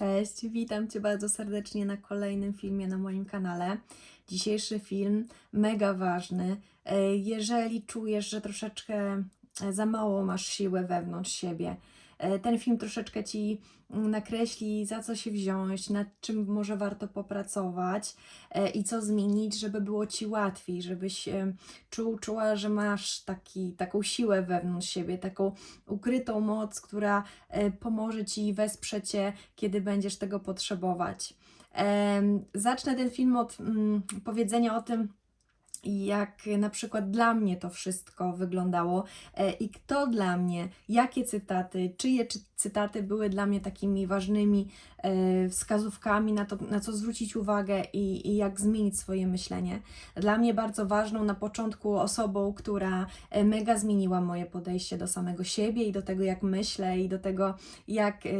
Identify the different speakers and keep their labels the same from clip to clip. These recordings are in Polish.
Speaker 1: Cześć, witam Cię bardzo serdecznie na kolejnym filmie na moim kanale. Dzisiejszy film mega ważny. E, Jeżeli czujesz, że troszeczkę e, za mało masz siły wewnątrz siebie, ten film troszeczkę Ci mm, nakreśli, za co się wziąć, nad czym może warto popracować e, i co zmienić, żeby było Ci łatwiej, żebyś e, czuł, czuła, że masz taki, taką siłę wewnątrz siebie, taką ukrytą moc, która e, pomoże Ci i wesprze Cię, kiedy będziesz tego potrzebować. Zacznę ten film od mm, powiedzenia o tym, jak na przykład dla mnie to wszystko wyglądało e, i kto dla mnie, jakie cytaty, czyje czy cytaty były dla mnie takimi ważnymi e, wskazówkami na to, na co zwrócić uwagę i, i jak zmienić swoje myślenie. Dla mnie bardzo ważną na początku osobą, która e, mega zmieniła moje podejście do samego siebie i do tego, jak myślę i do tego, jak e,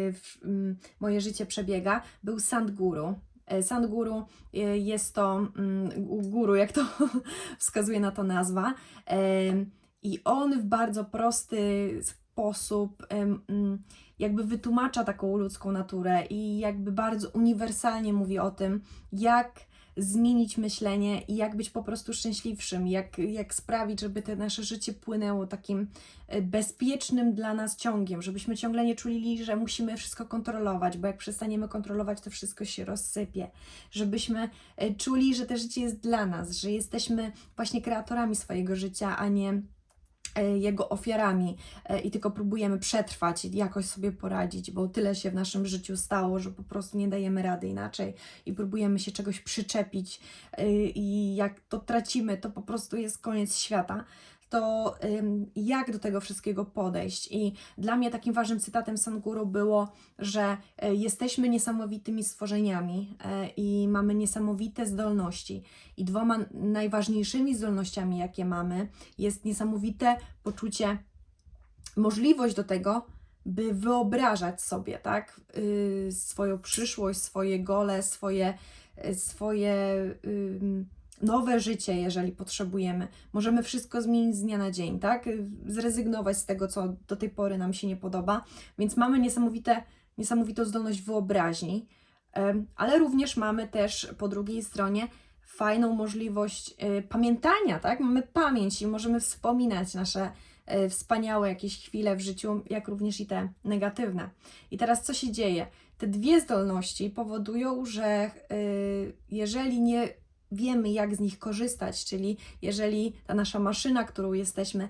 Speaker 1: moje życie przebiega, był Sandguru. E, Sandguru e, jest to mm, gu- guru, jak to wskazuje na to nazwa. Em, I on w bardzo prosty sposób mm, jakby wytłumacza taką ludzką naturę i jakby bardzo uniwersalnie mówi o tym, jak zmienić myślenie i jak być po prostu szczęśliwszym, jak, jak sprawić, żeby te nasze życie płynęło takim e, bezpiecznym dla nas ciągiem, żebyśmy ciągle nie czuli, że musimy wszystko kontrolować, bo jak przestaniemy kontrolować, to wszystko się rozsypie. Żebyśmy e, czuli, że to życie jest dla nas, że jesteśmy właśnie kreatorami swojego życia, a nie jego ofiarami e, i tylko próbujemy przetrwać i jakoś sobie poradzić, bo tyle się w naszym życiu stało, że po prostu nie dajemy rady inaczej i próbujemy się czegoś przyczepić e, i jak to tracimy, to po prostu jest koniec świata. To jak do tego wszystkiego podejść? I dla mnie takim ważnym cytatem Sanguru było, że e, jesteśmy niesamowitymi stworzeniami e, i mamy niesamowite zdolności. I dwoma najważniejszymi zdolnościami, jakie mamy, jest niesamowite poczucie, możliwość do tego, by wyobrażać sobie, tak, y, swoją przyszłość, swoje gole, swoje, y, swoje nowe życie, jeżeli potrzebujemy. Możemy wszystko zmienić z dnia na dzień, tak, zrezygnować z tego, co do tej pory nam się nie podoba, więc mamy niesamowite, niesamowitą zdolność wyobraźni, ale również mamy też po drugiej stronie fajną możliwość y, pamiętania, tak? Mamy pamięć i możemy wspominać nasze y, wspaniałe jakieś chwile w życiu, jak również i te negatywne. I teraz co się dzieje? Te dwie zdolności powodują, że y, jeżeli nie wiemy, jak z nich korzystać, czyli jeżeli ta nasza maszyna, którą jesteśmy,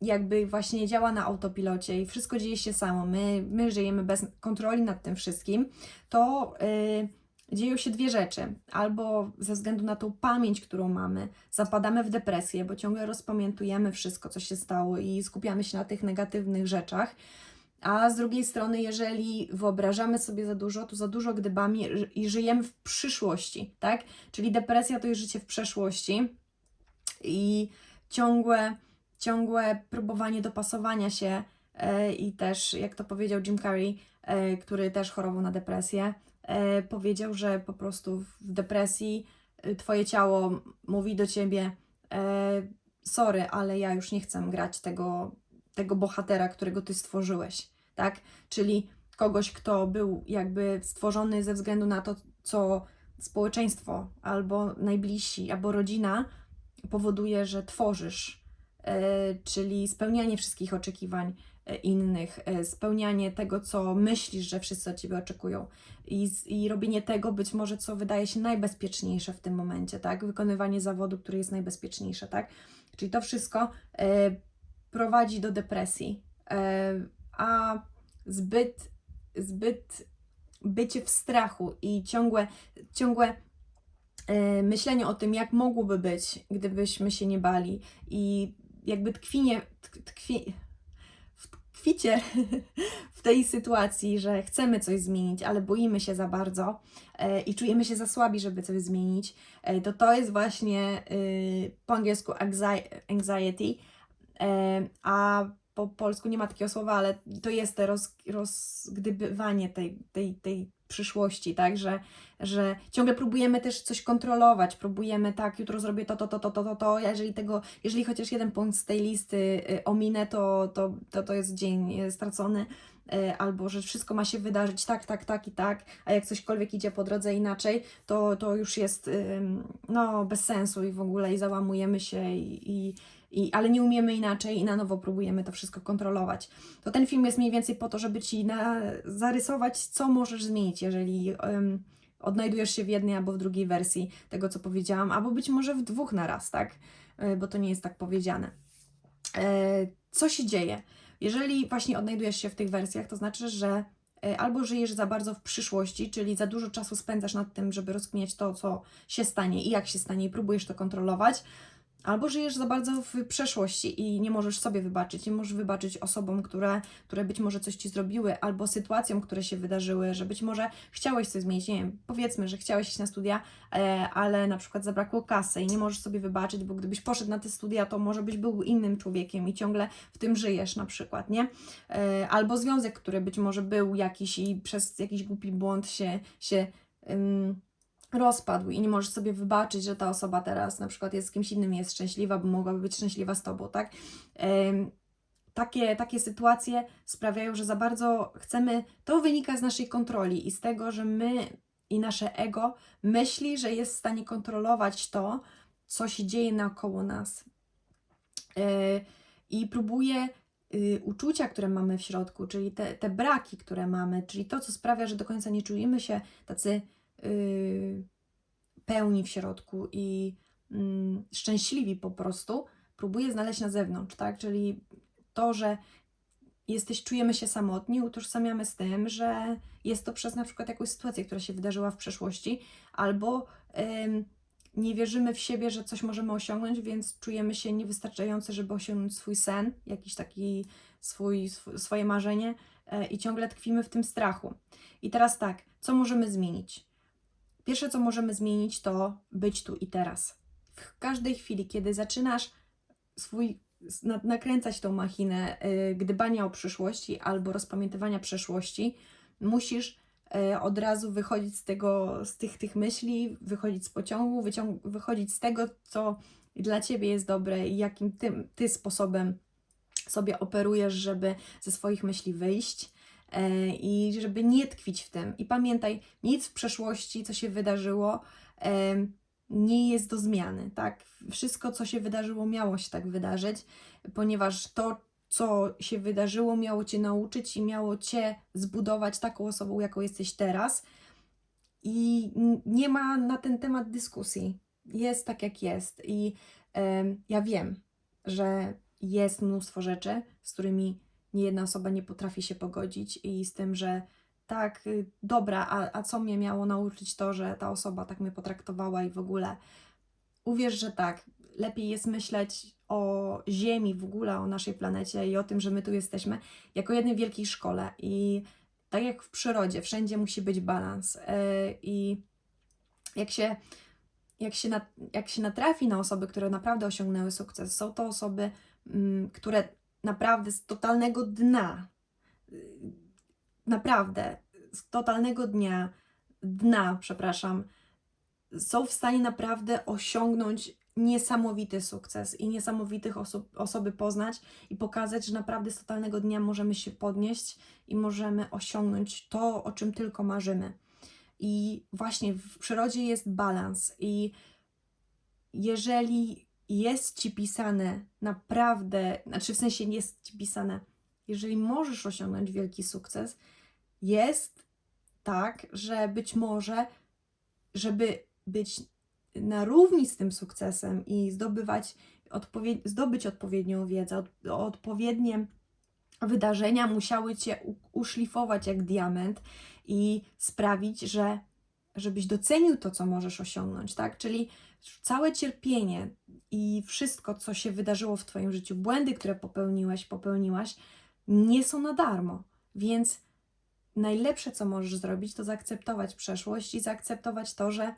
Speaker 1: jakby właśnie działa na autopilocie i wszystko dzieje się samo, my, my żyjemy bez kontroli nad tym wszystkim, to y, dzieją się dwie rzeczy. Albo ze względu na tą pamięć, którą mamy, zapadamy w depresję, bo ciągle rozpamiętujemy wszystko, co się stało i skupiamy się na tych negatywnych rzeczach. A z drugiej strony, jeżeli wyobrażamy sobie za dużo, to za dużo gdybamy i żyjemy w przyszłości, tak? Czyli depresja to jest życie w przeszłości i ciągłe, ciągłe próbowanie dopasowania się e, i też, jak to powiedział Jim Carrey, e, który też chorował na depresję, e, powiedział, że po prostu w depresji twoje ciało mówi do ciebie sorry, ale ja już nie chcę grać tego, tego bohatera, którego ty stworzyłeś, tak? Czyli kogoś, kto był jakby stworzony ze względu na to, co społeczeństwo albo najbliżsi, albo rodzina powoduje, że tworzysz, e, czyli spełnianie wszystkich oczekiwań e, innych, e, spełnianie tego, co myślisz, że wszyscy od ciebie oczekują i, i robienie tego być może, co wydaje się najbezpieczniejsze w tym momencie, tak? Wykonywanie zawodu, który jest najbezpieczniejsze, tak? Czyli to wszystko prowadzi do depresji, e, a zbyt, zbyt bycie w strachu i ciągłe, ciągłe e, myślenie o tym, jak mogłoby być, gdybyśmy się nie bali i jakby tkwinie, tk- tkwi, tkwicie w tej sytuacji, że chcemy coś zmienić, ale boimy się za bardzo e, i czujemy się za słabi, żeby coś zmienić, to to jest właśnie y, po angielsku anxi- anxiety, a po polsku nie ma takiego słowa, ale to jest to roz, rozgdybywanie tej, tej, tej przyszłości, tak, że, że ciągle próbujemy też coś kontrolować, próbujemy tak, jutro zrobię to, to, to, to, to, to, to, jeżeli tego, jeżeli chociaż jeden punkt z tej listy y, ominę, to, to, to, to jest dzień y, stracony, albo że wszystko ma się wydarzyć tak, tak, tak i tak, a jak cośkolwiek idzie po drodze inaczej, to, to już jest no, bez sensu i w ogóle i załamujemy się i, i i, ale nie umiemy inaczej i na nowo próbujemy to wszystko kontrolować. To ten film jest mniej więcej po to, żeby ci na, zarysować, co możesz zmienić, jeżeli um, odnajdujesz się w jednej albo w drugiej wersji tego, co powiedziałam, albo być może w dwóch na raz, tak? E, Bo to nie jest tak powiedziane. E, Co się dzieje? Jeżeli właśnie odnajdujesz się w tych wersjach, to znaczy, że e, albo żyjesz za bardzo w przyszłości, czyli za dużo czasu spędzasz nad tym, żeby rozkminiać to, co się stanie i jak się stanie, i próbujesz to kontrolować, Albo żyjesz za bardzo w przeszłości i nie możesz sobie wybaczyć, nie możesz wybaczyć osobom, które, które być może coś ci zrobiły, albo sytuacjom, które się wydarzyły, że być może chciałeś coś zmienić. Nie wiem, powiedzmy, że chciałeś iść na studia, e, ale na przykład zabrakło kasy i nie możesz sobie wybaczyć, bo gdybyś poszedł na te studia, to może byś był innym człowiekiem i ciągle w tym żyjesz, na przykład, nie? E, albo związek, który być może był jakiś i przez jakiś głupi błąd się. się rozpadł i nie możesz sobie wybaczyć, że ta osoba teraz na przykład jest z kimś innym, jest szczęśliwa, bo mogłaby być szczęśliwa z tobą, tak? Takie, takie sytuacje sprawiają, że za bardzo chcemy, to wynika z naszej kontroli i z tego, że my i nasze ego myśli, że jest w stanie kontrolować to, co się dzieje naokoło nas. Yy, I próbuje yy, uczucia, które mamy w środku, czyli te, te braki, które mamy, czyli to, co sprawia, że do końca nie czujemy się tacy pełni w środku i yy, szczęśliwi po prostu, próbuje znaleźć na zewnątrz, tak? Czyli to, że jesteś, czujemy się samotni, utożsamiamy z tym, że jest to przez na przykład jakąś sytuację, która się wydarzyła w przeszłości, albo ym, nie wierzymy w siebie, że coś możemy osiągnąć, więc czujemy się niewystarczający, żeby osiągnąć swój sen, jakiś taki swój, sw swoje marzenie yy, i ciągle tkwimy w tym strachu. I teraz tak, co możemy zmienić? Pierwsze, co możemy zmienić, to być tu i teraz. W każdej chwili, kiedy zaczynasz swój na- nakręcać tą machinę y, gdybania o przyszłości albo rozpamiętywania przeszłości, musisz y, od razu wychodzić z tego, z tych, tych myśli, wychodzić z pociągu, wychodzić z tego, co dla Ciebie jest dobre i jakim ty, ty sposobem sobie operujesz, żeby ze swoich myśli wyjść i żeby nie tkwić w tym. I pamiętaj, nic w przeszłości, co się wydarzyło, nie jest do zmiany, tak? Wszystko, co się wydarzyło, miało się tak wydarzyć, ponieważ to, co się wydarzyło, miało Cię nauczyć i miało Cię zbudować taką osobą, jaką jesteś teraz. I nie ma na ten temat dyskusji. Jest tak, jak jest. I em, ja wiem, że jest mnóstwo rzeczy, z którymi nie jedna osoba nie potrafi się pogodzić, i z tym, że tak, y, dobra, a, a co mnie miało nauczyć to, że ta osoba tak mnie potraktowała i w ogóle. Uwierz, że tak, lepiej jest myśleć o Ziemi, w ogóle o naszej planecie i o tym, że my tu jesteśmy, jako jednej wielkiej szkole. I tak jak w przyrodzie, wszędzie musi być balans. Yy, I jak się, jak, się na, jak się natrafi na osoby, które naprawdę osiągnęły sukces, są to osoby, mm, które naprawdę z totalnego dna, y, naprawdę z totalnego dnia, dna, przepraszam, są w stanie naprawdę osiągnąć niesamowity sukces i niesamowitych osób, osoby poznać i pokazać, że naprawdę z totalnego dnia możemy się podnieść i możemy osiągnąć to, o czym tylko marzymy. I właśnie w przyrodzie jest balans i jeżeli jest ci pisane naprawdę, znaczy w sensie nie jest ci pisane, jeżeli możesz osiągnąć wielki sukces, jest tak, że być może, żeby być na równi z tym sukcesem i zdobywać odpowie- zdobyć odpowiednią wiedzę, od- odpowiednie wydarzenia musiały cię uszlifować jak diament i sprawić, że żebyś docenił to, co możesz osiągnąć, tak? Czyli całe cierpienie i wszystko, co się wydarzyło w Twoim życiu, błędy, które popełniłeś, popełniłaś, nie są na darmo. Więc najlepsze, co możesz zrobić, to zaakceptować przeszłość i zaakceptować to, że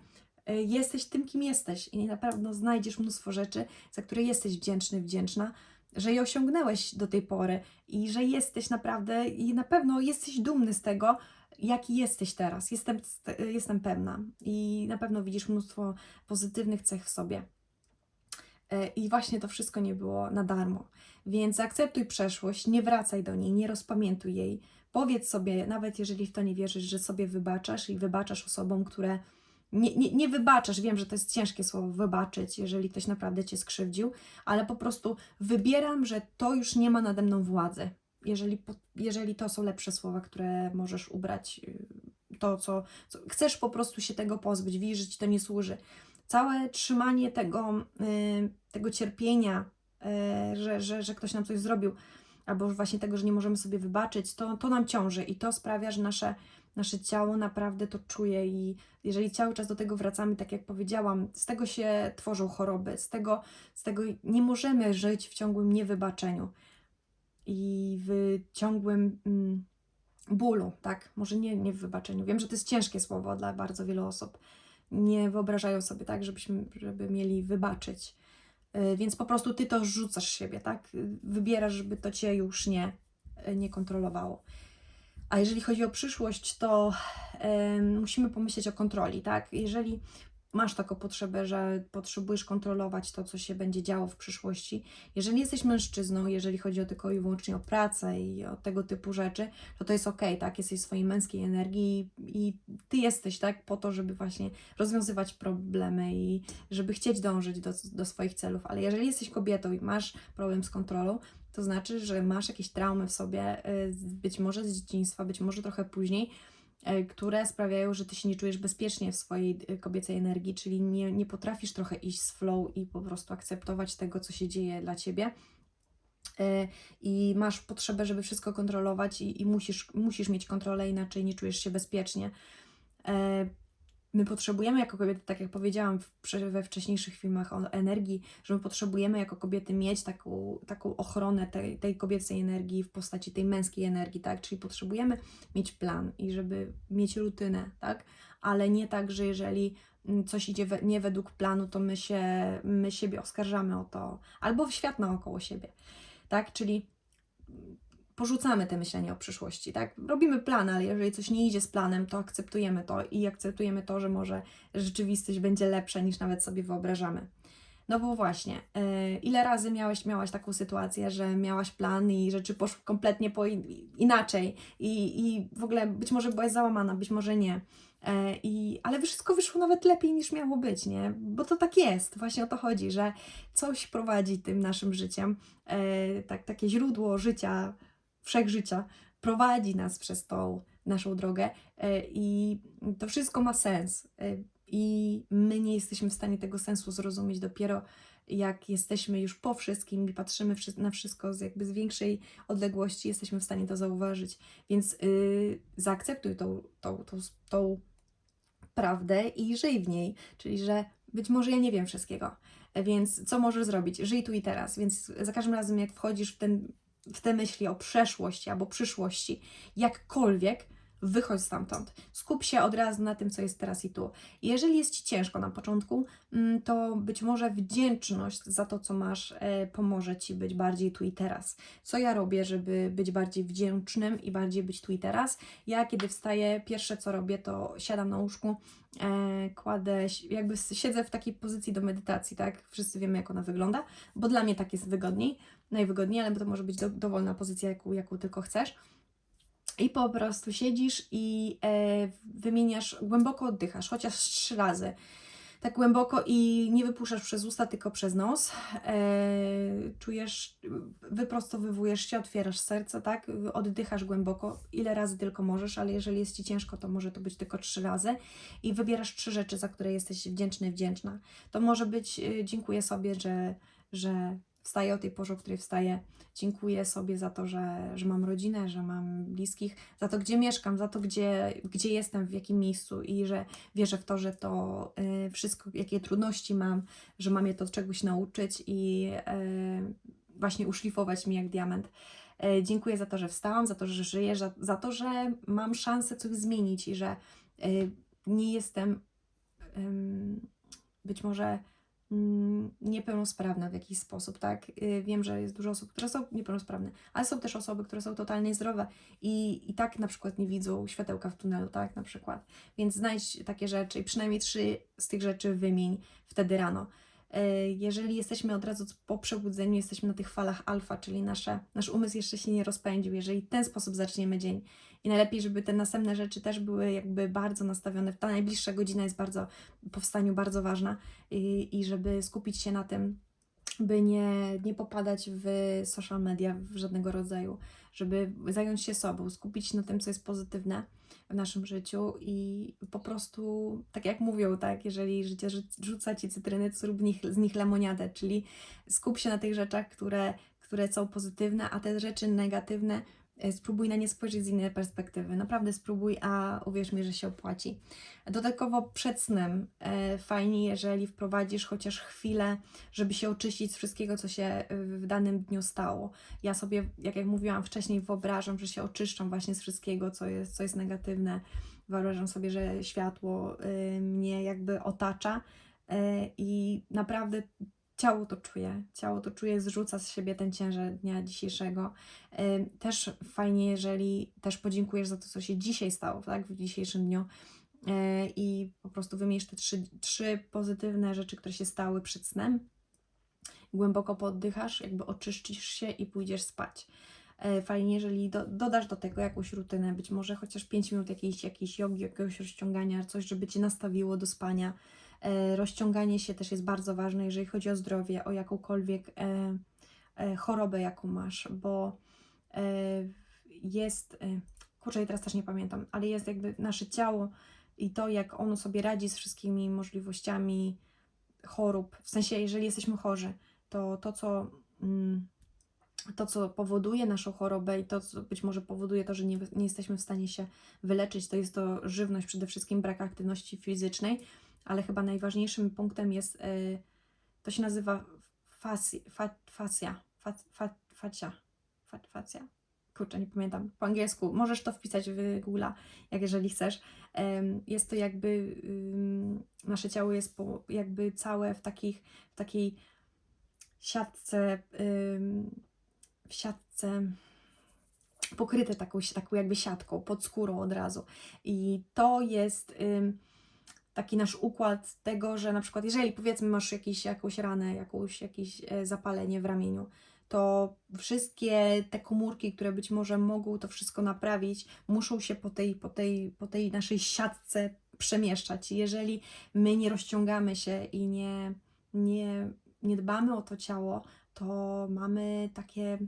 Speaker 1: y, jesteś tym, kim jesteś i na pewno znajdziesz mnóstwo rzeczy, za które jesteś wdzięczny, wdzięczna, że je osiągnęłeś do tej pory i że jesteś naprawdę i na pewno jesteś dumny z tego, jaki jesteś teraz. Jestem, jestem pewna i na pewno widzisz mnóstwo pozytywnych cech w sobie. E, I właśnie to wszystko nie było na darmo. Więc zaakceptuj przeszłość, nie wracaj do niej, nie rozpamiętuj jej. powiedz sobie, nawet jeżeli w to nie wierzysz, że sobie wybaczasz i wybaczasz osobom, które nie, nie, nie wybaczasz. Wiem, że to jest ciężkie słowo wybaczyć, jeżeli ktoś naprawdę cię skrzywdził, ale po prostu wybieram, że to już nie ma nade mną władzy. Jeżeli, jeżeli to są lepsze słowa, które możesz ubrać, y, to co, co chcesz po prostu się tego pozbyć, widzisz, że ci to nie służy. Całe trzymanie tego, y, tego cierpienia, y, że, że, że ktoś nam coś zrobił, albo właśnie tego, że nie możemy sobie wybaczyć, to, to nam ciąży i to sprawia, że nasze, nasze ciało naprawdę to czuje i jeżeli cały czas do tego wracamy, tak jak powiedziałam, z tego się tworzą choroby, z tego, z tego nie możemy żyć w ciągłym niewybaczeniu i w ciągłym mm, bólu, tak? Może nie, nie w wybaczeniu. Wiem, że to jest ciężkie słowo dla bardzo wielu osób. Nie wyobrażają sobie tak, żebyśmy, żeby mieli wybaczyć. Y, Więc po prostu ty to rzucasz siebie, tak? Wybierasz, żeby to cię już nie, y, nie kontrolowało. A jeżeli chodzi o przyszłość, to musimy pomyśleć o kontroli, tak? Jeżeli masz taką potrzebę, że potrzebujesz kontrolować to, co się będzie działo w przyszłości, jeżeli jesteś mężczyzną, jeżeli chodzi o tylko i wyłącznie o pracę i o tego typu rzeczy, to to jest okej, tak? Jesteś w swojej męskiej energii i, ty jesteś, tak? Po to, żeby właśnie rozwiązywać problemy i żeby chcieć dążyć do, do swoich celów. Ale jeżeli jesteś kobietą i masz problem z kontrolą, to znaczy, że masz jakieś traumy w sobie, y, być może z dzieciństwa, być może trochę później, które sprawiają, że ty się nie czujesz bezpiecznie w swojej y, kobiecej energii, czyli nie, nie potrafisz trochę iść z flow i po prostu akceptować tego, co się dzieje dla ciebie. Y, I masz potrzebę, żeby wszystko kontrolować, i, i musisz, musisz mieć kontrolę, inaczej nie czujesz się bezpiecznie. My potrzebujemy jako kobiety, tak jak powiedziałam w, we wcześniejszych filmach o energii, że my potrzebujemy jako kobiety mieć taką, taką ochronę tej, tej kobiecej energii w postaci tej męskiej energii, tak? Czyli potrzebujemy mieć plan i żeby mieć rutynę, tak? Ale nie tak, że jeżeli mm, coś idzie we, nie według planu, to my się, my siebie oskarżamy o to, albo świat naokoło siebie, tak? Czyli porzucamy te myślenie o przyszłości, tak? Robimy plan, ale jeżeli coś nie idzie z planem, to akceptujemy to i akceptujemy to, że może rzeczywistość będzie lepsza niż nawet sobie wyobrażamy. No bo właśnie, yy, ile razy miałeś, miałaś taką sytuację, że miałaś plan i rzeczy poszły kompletnie po in, inaczej i, i w ogóle być może byłaś załamana, być może nie. E, I, ale wszystko wyszło nawet lepiej niż miało być, nie? Bo to tak jest, właśnie o to chodzi, że coś prowadzi tym naszym życiem, e, tak, takie źródło życia, wszechżycia prowadzi nas przez tą naszą drogę e, i to wszystko ma sens. e, I my nie jesteśmy w stanie tego sensu zrozumieć dopiero jak jesteśmy już po wszystkim i patrzymy na wszystko z jakby z większej odległości, jesteśmy w stanie to zauważyć. Więc yy, zaakceptuj tą, tą, tą, tą prawdę i żyj w niej. Czyli, że być może ja nie wiem wszystkiego, więc co możesz zrobić? Żyj tu i teraz. Więc za każdym razem, jak wchodzisz w, ten, w te myśli o przeszłości albo przyszłości, jakkolwiek, wychodź stamtąd. Skup się od razu na tym, co jest teraz i tu. Jeżeli jest Ci ciężko na początku, mm, to być może wdzięczność za to, co masz, e, pomoże Ci być bardziej tu i teraz. Co ja robię, żeby być bardziej wdzięcznym i bardziej być tu i teraz? Ja, kiedy wstaję, pierwsze co robię, to siadam na łóżku, e, kładę, jakby siedzę w takiej pozycji do medytacji, tak? Wszyscy wiemy, jak ona wygląda, bo dla mnie tak jest wygodniej, najwygodniej, ale to może być do, dowolna pozycja, jaką, jaką tylko chcesz. I po prostu siedzisz i e, wymieniasz, głęboko oddychasz, chociaż trzy razy. Tak głęboko i nie wypuszczasz przez usta, tylko przez nos. E, czujesz, wyprostowywujesz się, otwierasz serce, tak? Oddychasz głęboko, ile razy tylko możesz, ale jeżeli jest Ci ciężko, to może to być tylko trzy razy. I wybierasz trzy rzeczy, za które jesteś wdzięczny, wdzięczna. To może być, y, dziękuję sobie, że, że wstaję o tej porze, o której wstaję. Dziękuję sobie za to, że, że mam rodzinę, że mam bliskich, za to, gdzie mieszkam, za to, gdzie, gdzie jestem, w jakim miejscu i że wierzę w to, że to y, wszystko, jakie trudności mam, że mam je to czegoś nauczyć i y, właśnie uszlifować mi jak diament. Y, dziękuję za to, że wstałam, za to, że żyję, za, za to, że mam szansę coś zmienić i że y, nie jestem ym, być może niepełnosprawna w jakiś sposób, tak? Y, Wiem, że jest dużo osób, które są niepełnosprawne, ale są też osoby, które są totalnie zdrowe i, i tak na przykład nie widzą światełka w tunelu, tak? Na przykład. Więc znajdź takie rzeczy i przynajmniej trzy z tych rzeczy wymień wtedy rano. E, Jeżeli jesteśmy od razu po przebudzeniu, jesteśmy na tych falach alfa, czyli nasze, nasz umysł jeszcze się nie rozpędził, jeżeli w ten sposób zaczniemy dzień. I najlepiej, żeby te następne rzeczy też były jakby bardzo nastawione. Ta najbliższa godzina jest bardzo po wstaniu bardzo ważna i, i żeby skupić się na tym, by nie, nie popadać w social media w żadnego rodzaju, żeby zająć się sobą, skupić się na tym, co jest pozytywne w naszym życiu i po prostu, tak jak mówią, tak, jeżeli życie rzu- rzuca Ci cytryny, to zrób nich, z nich lemoniadę, czyli skup się na tych rzeczach, które, które są pozytywne, a te rzeczy negatywne spróbuj na nie spojrzeć z innej perspektywy. Naprawdę spróbuj, a uwierz mi, że się opłaci. Dodatkowo przed snem e, fajnie, jeżeli wprowadzisz chociaż chwilę, żeby się oczyścić z wszystkiego, co się e, w danym dniu stało. Ja sobie, jak jak mówiłam wcześniej, wyobrażam, że się oczyszczam właśnie z wszystkiego, co jest, co jest negatywne. Wyobrażam sobie, że światło mnie jakby otacza i naprawdę ciało to czuje. Ciało to czuje, zrzuca z siebie ten ciężar dnia dzisiejszego. Też fajnie, jeżeli też podziękujesz za to, co się dzisiaj stało, tak, w dzisiejszym dniu. Y, I po prostu wymienisz te trzy, trzy pozytywne rzeczy, które się stały przed snem. Głęboko poddychasz, jakby oczyścisz się i pójdziesz spać. E, Fajnie, jeżeli do, dodasz do tego jakąś rutynę, być może chociaż 5 minut jakiejś, jakiejś jogi, jakiegoś rozciągania, coś, żeby Cię nastawiło do spania. E, Rozciąganie się też jest bardzo ważne, jeżeli chodzi o zdrowie, o jakąkolwiek e, e, chorobę, jaką masz, bo jest, kurczę, ja teraz też nie pamiętam, ale jest jakby nasze ciało i to, jak ono sobie radzi z wszystkimi możliwościami chorób, w sensie, jeżeli jesteśmy chorzy, to to, co... Mm, to, co powoduje naszą chorobę i to, co być może powoduje to, że nie, nie jesteśmy w stanie się wyleczyć, to jest to żywność, przede wszystkim brak aktywności fizycznej, ale chyba najważniejszym punktem jest, y, to się nazywa fasci, fa, fascia, fa, facja. Kurczę, nie pamiętam. Po angielsku. Możesz to wpisać w Google'a, jak jeżeli chcesz. Jest to jakby, nasze ciało jest jakby całe w, takich, w takiej siatce, w siatce pokryte taką, taką jakby siatką, pod skórą od razu. I to jest taki nasz układ tego, że na przykład jeżeli powiedzmy masz jakiś, jakąś ranę, jakąś, jakieś e, zapalenie w ramieniu, to wszystkie te komórki, które być może mogą to wszystko naprawić, muszą się po tej, po tej, po tej naszej siatce przemieszczać. Jeżeli my nie rozciągamy się i nie, nie, nie dbamy o to ciało, to mamy takie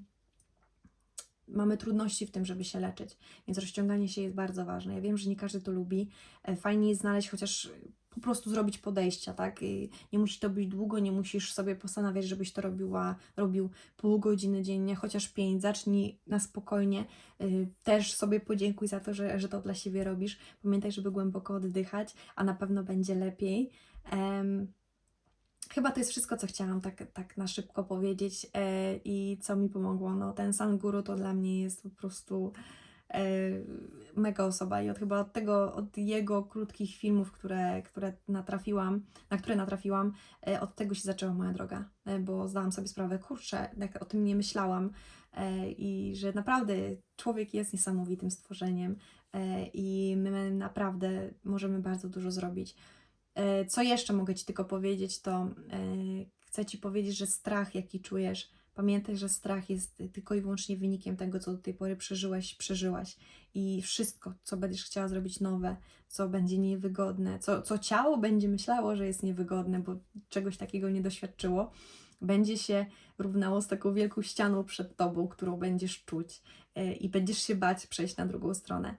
Speaker 1: mamy trudności w tym, żeby się leczyć, więc rozciąganie się jest bardzo ważne. Ja wiem, że nie każdy to lubi. E, Fajnie jest znaleźć chociaż po prostu zrobić podejścia, tak? I nie musi to być długo, nie musisz sobie postanawiać, żebyś to robiła, robił pół godziny dziennie, chociaż pięć. Zacznij na spokojnie. Y, Też sobie podziękuj za to, że, że to dla siebie robisz. Pamiętaj, żeby głęboko oddychać, a na pewno będzie lepiej. Em, Chyba to jest wszystko, co chciałam tak, tak na szybko powiedzieć e, i co mi pomogło. No, ten San Guru to dla mnie jest po prostu e, mega osoba i od, chyba od tego, od jego krótkich filmów, które, które natrafiłam, na które natrafiłam, e, od tego się zaczęła moja droga, e, bo zdałam sobie sprawę, kurczę, jak o tym nie myślałam e, i że naprawdę człowiek jest niesamowitym stworzeniem e, i my naprawdę możemy bardzo dużo zrobić. E, Co jeszcze mogę Ci tylko powiedzieć, to e, chcę Ci powiedzieć, że strach, jaki czujesz, pamiętaj, że strach jest tylko i wyłącznie wynikiem tego, co do tej pory przeżyłeś, przeżyłaś. I wszystko, co będziesz chciała zrobić nowe, co będzie niewygodne, co, co ciało będzie myślało, że jest niewygodne, bo czegoś takiego nie doświadczyło, będzie się równało z taką wielką ścianą przed Tobą, którą będziesz czuć e, i będziesz się bać przejść na drugą stronę.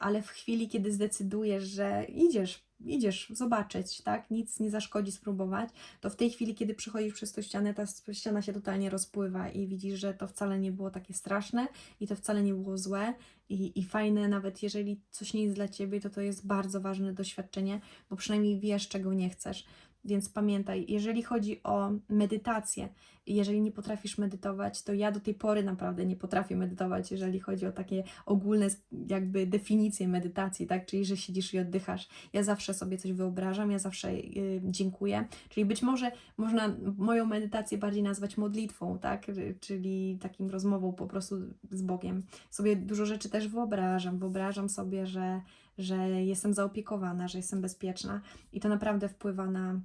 Speaker 1: Ale w chwili, kiedy zdecydujesz, że idziesz, idziesz zobaczyć, tak, nic nie zaszkodzi spróbować, to w tej chwili, kiedy przychodzisz przez tą ścianę, ta ściana się totalnie rozpływa i widzisz, że to wcale nie było takie straszne i to wcale nie było złe. I, i fajne, nawet jeżeli coś nie jest dla Ciebie, to to jest bardzo ważne doświadczenie, bo przynajmniej wiesz, czego nie chcesz. Więc pamiętaj, jeżeli chodzi o medytację, jeżeli nie potrafisz medytować, to ja do tej pory naprawdę nie potrafię medytować, jeżeli chodzi o takie ogólne jakby definicje medytacji, tak? Czyli, że siedzisz i oddychasz. Ja zawsze sobie coś wyobrażam, ja zawsze y, dziękuję. Czyli być może można moją medytację bardziej nazwać modlitwą, tak? Czyli takim rozmową po prostu z Bogiem. Sobie dużo rzeczy też wyobrażam. Wyobrażam sobie, że, że jestem zaopiekowana, że jestem bezpieczna i to naprawdę wpływa na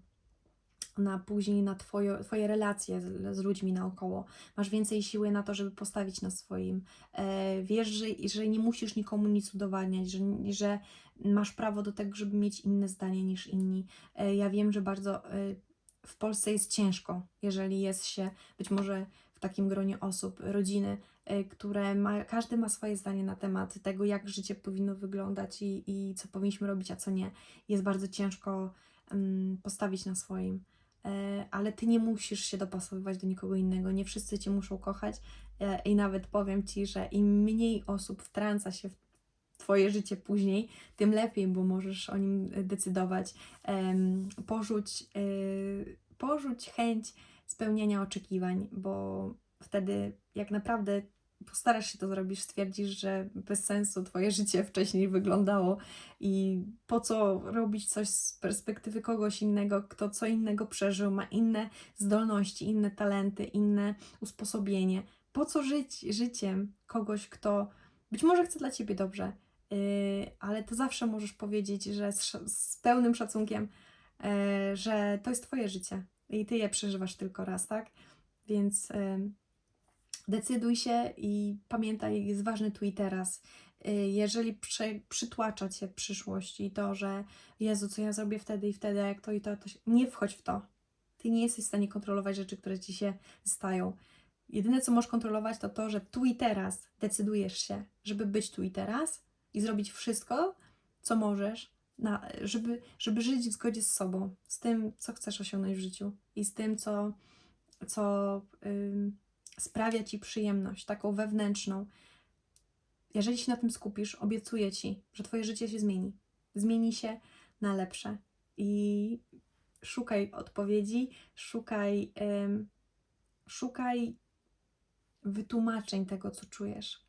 Speaker 1: na później na twoje, twoje relacje z, z ludźmi naokoło. Masz więcej siły na to, żeby postawić na swoim. E, wiesz, że, że nie musisz nikomu nic udowadniać, że, że masz prawo do tego, żeby mieć inne zdanie niż inni. E, ja wiem, że bardzo e, w Polsce jest ciężko, jeżeli jest się być może w takim gronie osób, rodziny, e, które ma, każdy ma swoje zdanie na temat tego, jak życie powinno wyglądać i, i co powinniśmy robić, a co nie. Jest bardzo ciężko mm, postawić na swoim. E, ale ty nie musisz się dopasowywać do nikogo innego. Nie wszyscy cię muszą kochać. E, I nawet powiem ci, że im mniej osób wtrąca się w Twoje życie później, tym lepiej, bo możesz o nim decydować. Porzuć, y, porzuć chęć spełniania oczekiwań, bo wtedy, jak naprawdę postarasz się to zrobić, stwierdzisz, że bez sensu Twoje życie wcześniej wyglądało i po co robić coś z perspektywy kogoś innego, kto co innego przeżył, ma inne zdolności, inne talenty, inne usposobienie. Po co żyć życiem kogoś, kto być może chce dla Ciebie dobrze, yy, ale to zawsze możesz powiedzieć, że z, z pełnym szacunkiem, yy, że to jest Twoje życie i Ty je przeżywasz tylko raz, tak? Więc yy, decyduj się i pamiętaj, jest ważny tu i teraz. Yy, Jeżeli prze, przytłacza Cię przyszłość i to, że Jezu, co ja zrobię wtedy i wtedy, jak to i to, to się... nie wchodź w to. Ty nie jesteś w stanie kontrolować rzeczy, które Ci się stają. Jedyne, co możesz kontrolować, to to, że tu i teraz decydujesz się, żeby być tu i teraz i zrobić wszystko, co możesz, na, żeby, żeby żyć w zgodzie z sobą, z tym, co chcesz osiągnąć w życiu i z tym, co, co ym, sprawia ci przyjemność, taką wewnętrzną. Jeżeli się na tym skupisz, obiecuję ci, że twoje życie się zmieni. Zmieni się na lepsze. I szukaj odpowiedzi, szukaj, ym, szukaj wytłumaczeń tego, co czujesz.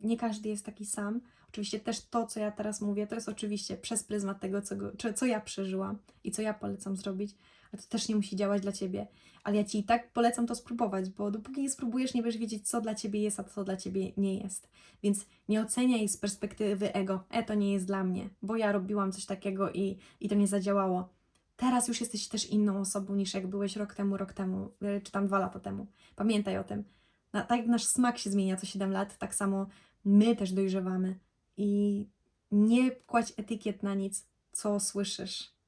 Speaker 1: Nie każdy jest taki sam. Oczywiście też to, co ja teraz mówię, to jest oczywiście przez pryzmat tego, co, co ja przeżyłam i co ja polecam zrobić, ale to też nie musi działać dla ciebie. Ale ja ci i tak polecam to spróbować, bo dopóki nie spróbujesz, nie będziesz wiedzieć, co dla ciebie jest, a co dla ciebie nie jest. Więc nie oceniaj z perspektywy ego, e, to nie jest dla mnie, bo ja robiłam coś takiego i, i to nie zadziałało. Teraz już jesteś też inną osobą niż jak byłeś rok temu, rok temu, y, czy tam dwa lata temu. Pamiętaj o tym. Na, tak jak nasz smak się zmienia co 7 lat, tak samo my też dojrzewamy. I nie kładź etykiet na nic, co słyszysz.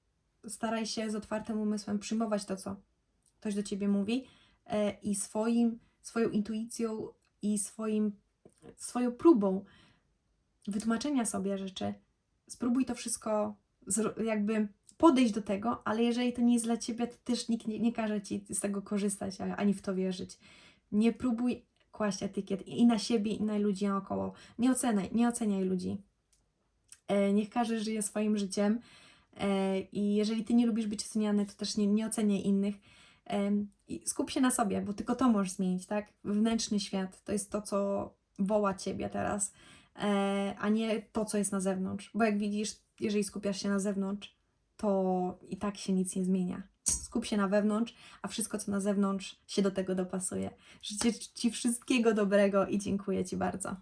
Speaker 1: Staraj się z otwartym umysłem przyjmować to, co ktoś do ciebie mówi e, i swoim, swoją intuicją i swoim, swoją próbą wytłumaczenia sobie rzeczy. Spróbuj to wszystko jakby podejść do tego, ale jeżeli to nie jest dla ciebie, to też nikt nie, nie każe ci z tego korzystać, ani w to wierzyć. Nie próbuj kłaść etykiet i na siebie, i na ludzi naokoło. Nie oceniaj, nie oceniaj ludzi. E, niech każdy żyje swoim życiem i jeżeli ty nie lubisz być oceniany, to też nie, nie oceniaj innych. Em, I skup się na sobie, bo tylko to możesz zmienić, tak? Wewnętrzny świat to jest to, co woła ciebie teraz, e, a nie to, co jest na zewnątrz. Bo jak widzisz, jeżeli skupiasz się na zewnątrz, to i tak się nic nie zmienia. Skup się na wewnątrz, a wszystko, co na zewnątrz, się do tego dopasuje. Życzę Ci wszystkiego dobrego i dziękuję Ci bardzo.